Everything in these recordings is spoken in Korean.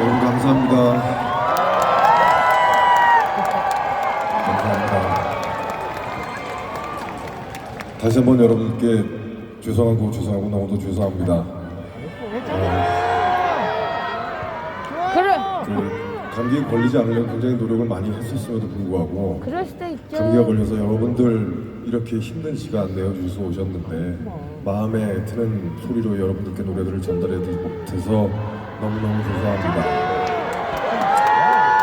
여러분 감사합니다. 감사합니다. 다시 한번 여러분께 죄송하고 죄송하고 너무도 죄송합니다. 그래 그 감기에 걸리지 않으려고 굉장히 노력을 많이 했었음에도 불구하고 그럴 수도 있죠. 감기가 걸려서 여러분들 이렇게 힘든 시간 내어주셔서 오셨는데 마음에 드는 소리로 여러분들께 노래들을 전달해 드리지 못해서 너무너무 죄송합니다.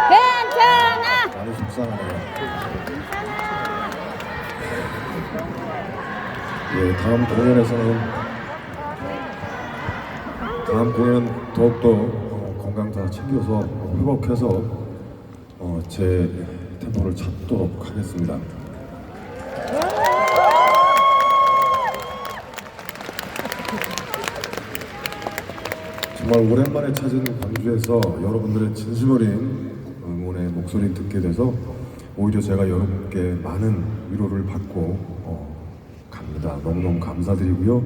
괜찮아. 많이 속상하네요. 예, 다음 공연에서는 다음 공연 더욱더 어, 건강 다 챙겨서 회복해서 어, 제 템포를 찾도록 하겠습니다. 정말 오랜만에 찾은 광주에서 여러분들의 진심 어린 응원의 목소리 듣게 돼서 오히려 제가 여러분께 많은 위로를 받고 어, 갑니다. 너무너무 감사드리고요.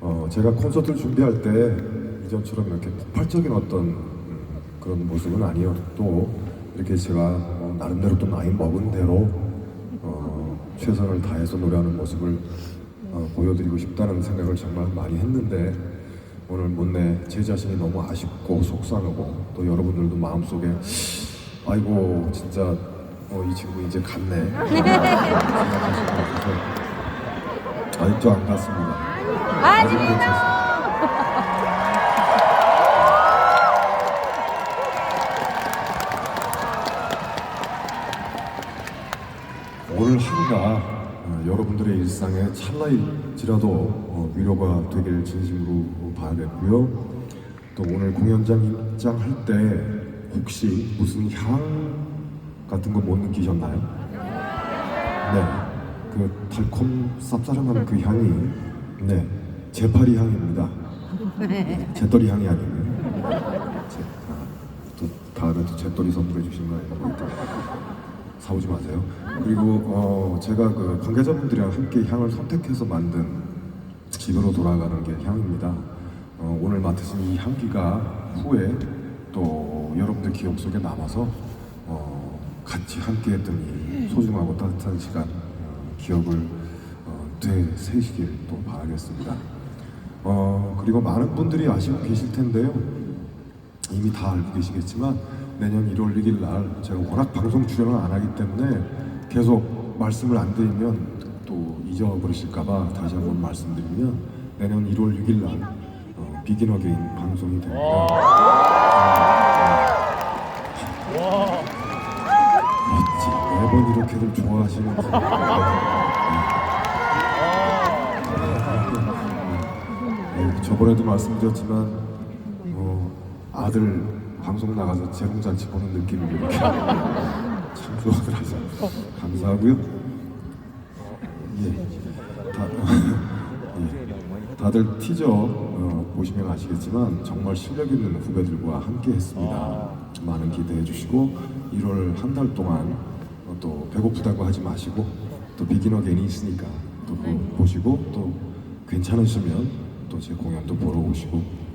어, 제가 콘서트를 준비할 때 이전처럼 이렇게 폭발적인 어떤 음, 그런 모습은 아니었고 이렇게 제가 어, 나름대로 또 나이 먹은 대로 어, 최선을 다해서 노래하는 모습을 어, 보여드리고 싶다는 생각을 정말 많이 했는데 오늘 못내 제 자신이 너무 아쉽고 속상하고 또 여러분들도 마음속에 아이고 진짜 어, 이 친구 이제 갔네. 생각하시는 것 같아서 아직도 안 갔습니다. 아직 괜 오늘 하루가 어, 여러분들의 일상에 찰나일지라도 어, 위로가 되길 진심으로 바라겠고요. 또 오늘 공연장 입장할 때 혹시 무슨 향 같은 거 못 느끼셨나요? 네, 그 달콤 쌉싸름한 그 향이 네 제파리 향입니다. 네, 제떨이 향이 아니고요. 제, 아, 또 다음에 또 제떨이 선물해 주신 거예요. 사오지 마세요. 그리고 어, 제가 그 관계자분들이랑 함께 향을 선택해서 만든 집으로 돌아가는 게 향입니다. 어, 오늘 맡으신 이 향기가 후에 또 여러분들 기억 속에 남아서 어, 같이 함께 했던 이 소중하고 따뜻한 시간 어, 기억을 어, 되새시길 또 바라겠습니다. 어, 그리고 많은 분들이 아시고 계실 텐데요. 이미 다 알고 계시겠지만 내년 1월 1일 날 제가 워낙 방송 출연을 안 하기 때문에 계속 말씀을 안 드리면 또 잊어버리실까봐 다시 한번 말씀드리면 내년 1월 6일 날 어, 비긴 어게인 방송이 됩니다. 어찌 매번 이렇게들 좋아하시는지 네, 저번에도 말씀드렸지만 어, 아들 방송 나가서 재롱잔치 보는 느낌이 이렇게 참 좋아하더라고요. 감사하고요. 예, 다, 예, 다들 티저 어, 보시면 아시겠지만 정말 실력 있는 후배들과 함께 했습니다. 많은 기대해 주시고 1월 한 달 동안 어, 또 배고프다고 하지 마시고 또 비긴 어게인이 있으니까 또 그거 보시고 또 괜찮으시면 또 제 공연도 보러 오시고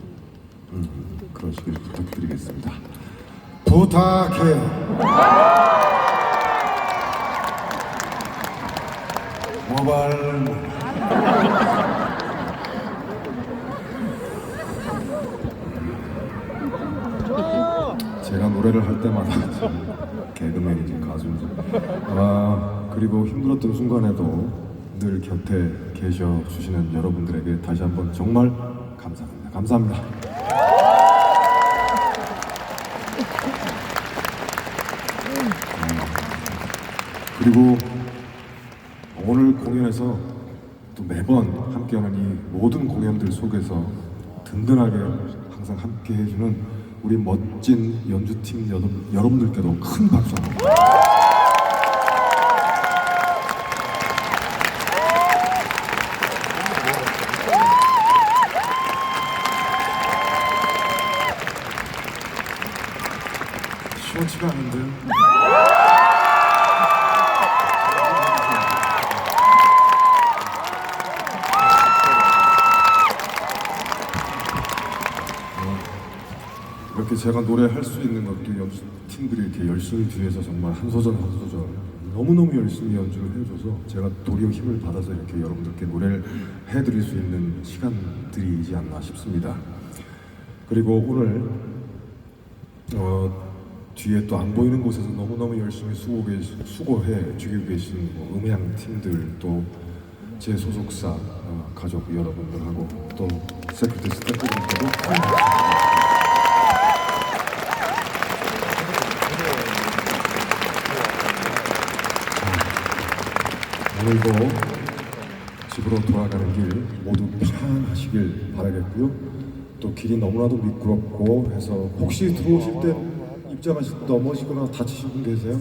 음, 그러시길 부탁드리겠습니다. 부탁해. 모발. 제가 노래를 할 때마다 개그맨인지 가수인지 아 그리고 힘들었던 순간에도 늘 곁에 계셔 주시는 여러분들에게 다시 한번 정말 감사합니다. 감사합니다. 그리고 오늘 공연에서 또 매번 함께하는 이 모든 공연들 속에서 든든하게 항상 함께 해주는 우리 멋진 연주팀 여러분, 여러분들께도 큰 박수 시원치가 않은데요? 제가 노래할 수 있는 것도 연습 팀들이 이렇게 열심히 뒤에서 정말 한 소절 한 소절 너무너무 열심히 연주를 해줘서 제가 도리어 힘을 받아서 이렇게 여러분들께 노래를 해드릴 수 있는 시간들이지 않나 싶습니다. 그리고 오늘 어, 뒤에 또 안 보이는 곳에서 너무너무 열심히 수고 계시, 수고해 주고 계신 뭐 음향 팀들 또 제 소속사 어, 가족 여러분들하고 또 세크리티 스태프들께도 오늘도 집으로 돌아가는 길 모두 편안하시길 바라겠고요. 또 길이 너무나도 미끄럽고 해서 혹시 들어오실 때 입장하실 때 넘어지거나 다치신 분 계세요?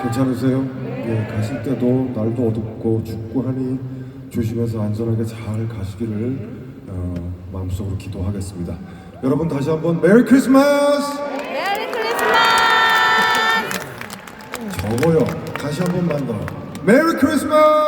괜찮으세요? 예, 가실 때도 날도 어둡고 춥고 하니 조심해서 안전하게 잘 가시기를 어, 마음속으로 기도하겠습니다. 여러분 다시 한번 메리 크리스마스! 메리 크리스마스! 적어요. 다시 한 번만 더. 메리 크리스마스!